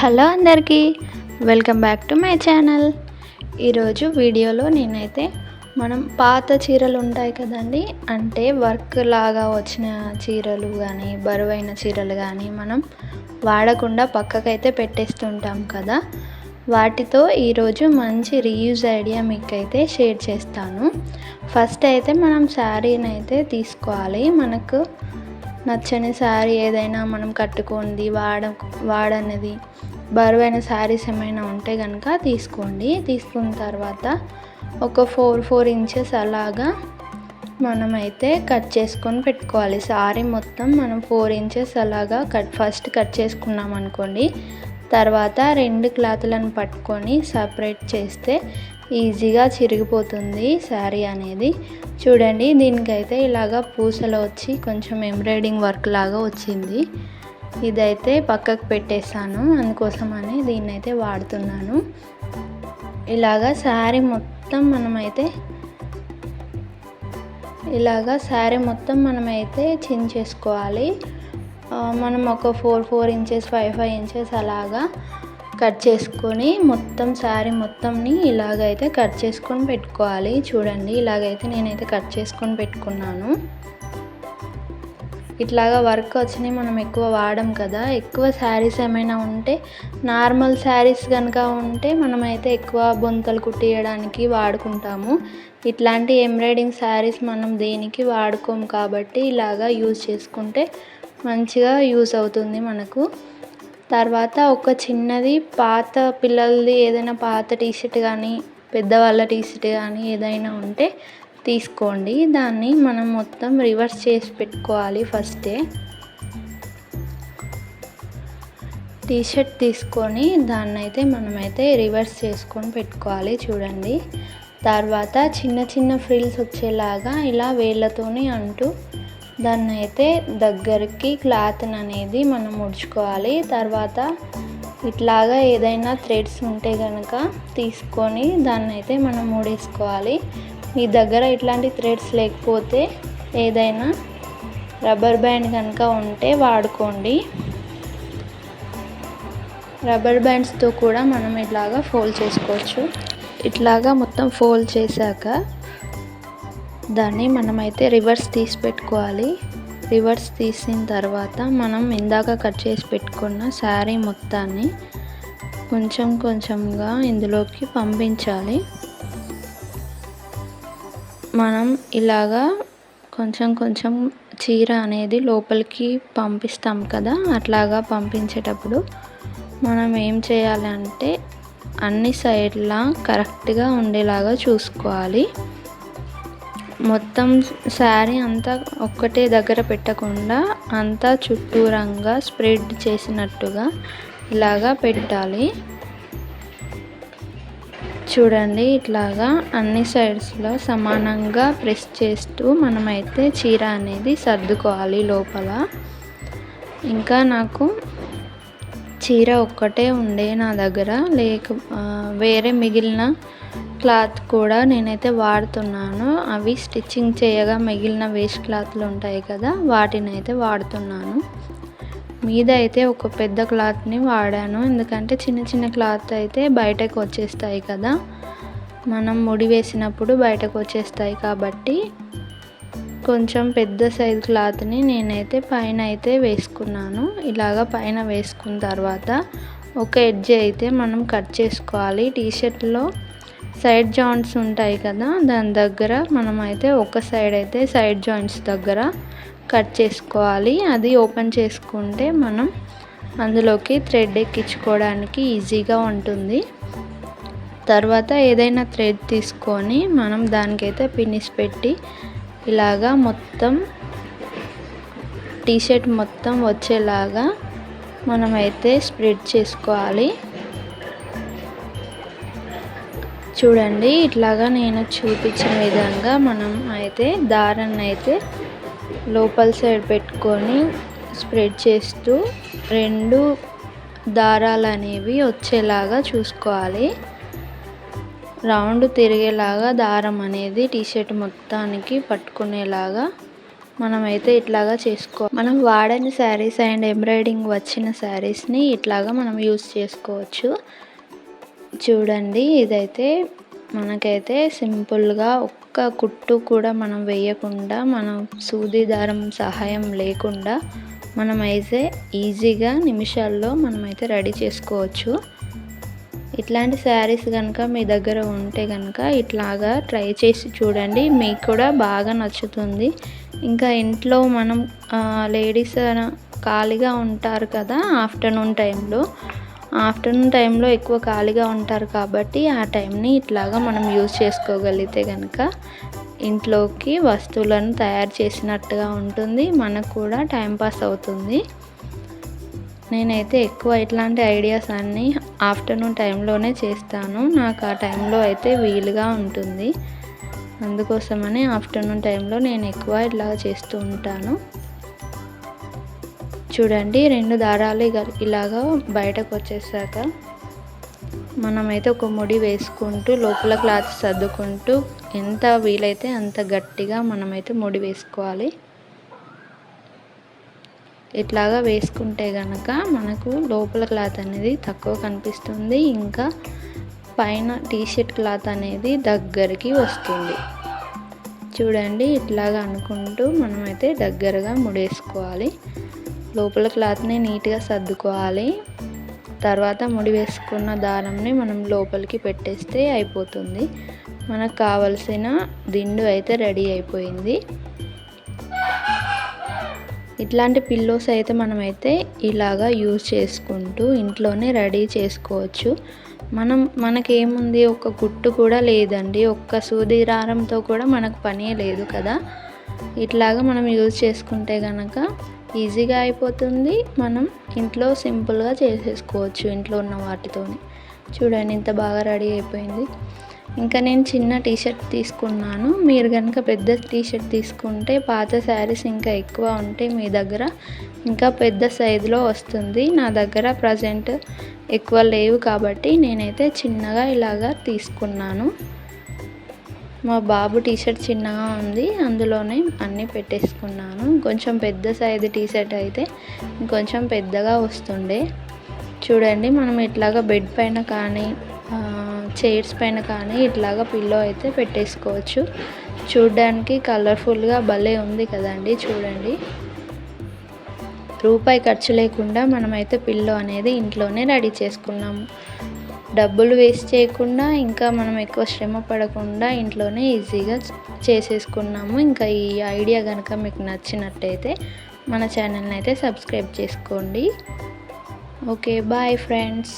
Hello అందరికీ welcome back to my channel. ఈరోజు వీడియోలో నేనైతే మనం పాత చీరలు ఉంటాయి కదండి అంటే వర్క్ లాగా వచ్చిన చీరలు కానీ బరువైన చీరలు కానీ మనం వాడకుండా పక్కకైతే పెట్టేస్తుంటాం కదా. వాటితో ఈరోజు మంచి రీయూజ్ ఐడియా మీకు అయితే షేర్ చేస్తాను. ఫస్ట్ అయితే మనం శారీని అయితే తీసుకోవాలి. మనకు నచ్చని శారీ ఏదైనా మనం కట్టుకోండి వాడ వాడనిది. బరువైన శారీస్ ఏమైనా ఉంటే కనుక తీసుకోండి. తీసుకున్న తర్వాత ఒక ఫోర్ ఫోర్ ఇంచెస్ అలాగా మనమైతే కట్ చేసుకొని పెట్టుకోవాలి. సారీ మొత్తం మనం ఫోర్ ఇంచెస్ అలాగా కట్ ఫస్ట్ కట్ చేసుకున్నాం అనుకోండి. తర్వాత రెండు క్లాతులను పట్టుకొని సపరేట్ చేస్తే ఈజీగా చిరిగిపోతుంది శారీ అనేది. చూడండి దీనికైతే ఇలాగా పూసలు వచ్చి కొంచెం ఎంబ్రాయిడింగ్ వర్క్ లాగా వచ్చింది. ఇదైతే పక్కకు పెట్టేసాను అందుకోసమని దీన్ని అయితే వాడుతున్నాను. ఇలాగా శారీ మొత్తం మనమైతే ఇలాగా శారీ మొత్తం మనమైతే చించేసుకోవాలి మనం ఒక four four inches five five inches అలాగా కట్ చేసుకొని మొత్తం శారీ మొత్తంని ఇలాగైతే కట్ చేసుకొని పెట్టుకోవాలి. చూడండి ఇలాగైతే నేనైతే కట్ చేసుకొని పెట్టుకున్నాను. ఇట్లాగా వర్క్ వచ్చినాయి మనం ఎక్కువ వాడడం కదా. ఎక్కువ శారీస్ ఏమైనా ఉంటే నార్మల్ శారీస్ కనుక ఉంటే మనమైతే ఎక్కువ బొంతలు కుట్టియడానికి వాడుకుంటాము. ఇట్లాంటి ఎంబ్రాయిడింగ్ శారీస్ మనం దేనికి వాడుకోము కాబట్టి ఇలాగా యూజ్ చేసుకుంటే మంచిగా యూజ్ అవుతుంది మనకు. తర్వాత ఒక చిన్నది పాత పిల్లలది ఏదైనా పాత టీషర్ట్ కానీ పెద్దవాళ్ళ టీషర్ట్ కానీ ఏదైనా ఉంటే తీసుకోండి. దాన్ని మనం మొత్తం రివర్స్ చేసి పెట్టుకోవాలి ఫస్టే టీషర్ట్ తీసుకొని దాన్ని అయితే మనమైతే రివర్స్ చేసుకొని పెట్టుకోవాలి చూడండి. తర్వాత చిన్న చిన్న ఫ్రిల్స్ వచ్చేలాగా ఇలా వేళ్ళతోని అంటూ దాన్ని అయితే దగ్గరికి క్లాత్ అనేది మనం ముడుచుకోవాలి. తర్వాత ఇట్లాగా ఏదైనా థ్రెడ్స్ ఉంటే కనుక తీసుకొని దాన్ని అయితే మనం ముడేసుకోవాలి. మీ దగ్గర ఇట్లాంటి థ్రెడ్స్ లేకపోతే ఏదైనా రబ్బర్ బ్యాండ్ కనుక ఉంటే వాడుకోండి. రబ్బర్ బ్యాండ్స్తో కూడా మనం ఇట్లాగా ఫోల్డ్ చేసుకోవచ్చు. ఇట్లాగా మొత్తం ఫోల్డ్ చేశాక దాన్ని మనమైతే రివర్స్ తీసి పెట్టుకోవాలి. రివర్స్ తీసిన తర్వాత మనం ఇందాక కట్ చేసి పెట్టుకున్న శారీ మొత్తాన్ని కొంచెం కొంచెంగా ఇందులోకి పంపించాలి. మనం ఇలాగా కొంచెం కొంచెం చీర అనేది లోపలికి పంపిస్తాం కదా అట్లాగా పంపించేటప్పుడు మనం ఏం చేయాలంటే అన్ని సైడ్లా కరెక్ట్గా ఉండేలాగా చూసుకోవాలి. మొత్తం శారీ అంతా ఒక్కటే దగ్గర పెట్టకుండా అంతా చుట్టూరంగా స్ప్రెడ్ చేసినట్టుగా ఇలాగా పెట్టాలి. చూడండి ఇట్లాగా అన్ని సైడ్స్లో సమానంగా ప్రెస్ చేస్తూ మనమైతే చీర అనేది సర్దుకోవాలి లోపల. ఇంకా నాకు చీర ఒక్కటే ఉండే నా దగ్గర లేక వేరే మిగిలిన క్లాత్ కూడా నేనైతే వాడుతున్నాను. అవి స్టిచ్చింగ్ చేయగా మిగిలిన వేస్ట్ క్లాత్లు ఉంటాయి కదా వాటిని అయితే వాడుతున్నాను. మీద అయితే ఒక పెద్ద క్లాత్ని వాడాను. ఎందుకంటే చిన్న చిన్న క్లాత్ అయితే బయటకు వచ్చేస్తాయి కదా. మనం ముడి వేసినప్పుడు బయటకు వచ్చేస్తాయి కాబట్టి కొంచెం పెద్ద సైజ్ క్లాత్ని నేనైతే పైన అయితే వేసుకున్నాను. ఇలాగ పైన వేసుకున్న తర్వాత ఒక ఎడ్జ్ అయితే మనం కట్ చేసుకోవాలి. టీషర్ట్లో సైడ్ జాయింట్స్ ఉంటాయి కదా. దాని దగ్గర మనం అయితే ఒక సైడ్ అయితే సైడ్ జాయింట్స్ దగ్గర కట్ చేసుకోవాలి. అది ఓపెన్ చేసుకుంటే మనం అందులోకి థ్రెడ్ ఎక్కించుకోవడానికి ఈజీగా ఉంటుంది. తర్వాత ఏదైనా థ్రెడ్ తీసుకొని మనం దానికైతే పిన్నిస్ పెట్టి ఇలాగా మొత్తం టీషర్ట్ మొత్తం వచ్చేలాగా మనమైతే స్ప్రెడ్ చేసుకోవాలి. చూడండి ఇట్లాగా నేను చూపించిన విధంగా మనం అయితే దారాన్ని అయితే లోపల సైడ్ పెట్టుకొని స్ప్రెడ్ చేస్తూ రెండు దారాలు అనేవి వచ్చేలాగా చూసుకోవాలి. రౌండ్ తిరిగేలాగా దారం అనేది టీషర్ట్ మొత్తానికి పట్టుకునేలాగా మనమైతే ఇట్లాగా చేసుకో మనం వాడని శారీస్ అండ్ ఎంబ్రాయిడింగ్ వచ్చిన శారీస్ని ఇట్లాగా మనం యూస్ చేసుకోవచ్చు. చూడండి ఇదైతే మనకైతే సింపుల్గా ఒక్క కుట్టు కూడా మనం వేయకుండా మనం సూది దారం సహాయం లేకుండా మనమైతే ఈజీగా నిమిషాల్లో మనమైతే రెడీ చేసుకోవచ్చు. ఇట్లాంటి శారీస్ కనుక మీ దగ్గర ఉంటే కనుక ఇట్లాగా ట్రై చేసి చూడండి. మీకు కూడా బాగా నచ్చుతుంది. ఇంకా ఇంట్లో మనం లేడీస్ ఖాళీగా ఉంటారు కదా ఆఫ్టర్నూన్ టైంలో ఆఫ్టర్నూన్ టైంలో ఎక్కువ ఖాళీగా ఉంటారు కాబట్టి ఆ టైంని ఇట్లాగా మనం యూజ్ చేసుకోగలిగితే కనుక ఇంట్లోకి వస్తువులను తయారు చేసినట్టుగా ఉంటుంది. మనకు కూడా టైంపాస్ అవుతుంది. నేనైతే ఎక్కువ ఇట్లాంటి ఐడియాస్ అన్నీ ఆఫ్టర్నూన్ టైంలోనే చేస్తాను. నాకు ఆ టైంలో అయితే వీలుగా ఉంటుంది. అందుకోసమని ఆఫ్టర్నూన్ టైంలో నేను ఎక్కువ ఇట్లా చేస్తూ ఉంటాను. చూడండి రెండు దారాలు ఇలాగా బయటకు వచ్చేసాక మనమైతే ఒక ముడి వేసుకుంటూ లోపల క్లాత్ సర్దుకుంటూ ఎంత వీలైతే అంత గట్టిగా మనమైతే ముడి వేసుకోవాలి. ఇట్లాగా వేసుకుంటే కనుక మనకు లోపల క్లాత్ అనేది తక్కువ కనిపిస్తుంది. ఇంకా పైన టీషర్ట్ క్లాత్ అనేది దగ్గరికి వస్తుంది. చూడండి ఇట్లాగా అనుకుంటూ మనమైతే దగ్గరగా ముడేసుకోవాలి. లోపల క్లాత్ని నీట్గా సర్దుకోవాలి. తర్వాత ముడి వేసుకున్న దారంని మనం లోపలికి పెట్టేస్తే అయిపోతుంది. మనకు కావలసిన దిండు అయితే రెడీ అయిపోయింది. ఇట్లాంటి పిల్లోస్ అయితే మనమైతే ఇలాగా యూజ్ చేసుకుంటూ ఇంట్లోనే రెడీ చేసుకోవచ్చు. మనం మనకేముంది ఒక గుట్టు కూడా లేదండి. ఒక్క సూదిరారంతో కూడా మనకు పనే లేదు కదా. ఇట్లాగా మనం యూజ్ చేసుకుంటే కనుక ఈజీగా అయిపోతుంది. మనం ఇంట్లో సింపుల్గా చేసేసుకోవచ్చు ఇంట్లో ఉన్న వాటితోని. చూడండి ఇంత బాగా రెడీ అయిపోయింది. ఇంకా నేను చిన్న టీషర్ట్ తీసుకున్నాను. మీరు కనుక పెద్ద టీషర్ట్ తీసుకుంటే పాత శారీస్ ఇంకా ఎక్కువ ఉంటే మీ దగ్గర ఇంకా పెద్ద సైజులో వస్తుంది. నా దగ్గర ప్రజెంట్ ఎక్కువ లేవు కాబట్టి నేనైతే చిన్నగా ఇలాగా తీసుకున్నాను. మా బాబు టీషర్ట్ చిన్నగా ఉంది. అందులోనే అన్నీ పెట్టేసుకున్నాను. కొంచెం పెద్ద సైజు టీషర్ట్ అయితే కొంచెం పెద్దగా వస్తుండే. చూడండి మనం ఇట్లాగా బెడ్ పైన కానీ చైర్స్ పైన కానీ ఇట్లాగా పిల్లో అయితే పెట్టేసుకోవచ్చు. చూడడానికి కలర్ఫుల్గా భలే ఉంది కదండి చూడండి. రూపాయి ఖర్చు లేకుండా మనమైతే పిల్లో అనేది ఇంట్లోనే రెడీ చేసుకున్నాము. డబ్బులు వేస్ట్ చేయకుండా ఇంకా మనం ఎక్కువ శ్రమ పడకుండా ఇంట్లోనే ఈజీగా చేసేసుకున్నాము. ఇంకా ఈ ఐడియా కనుక మీకు నచ్చినట్టయితే మన ఛానల్ని అయితే సబ్స్క్రైబ్ చేసుకోండి. Okay bye friends.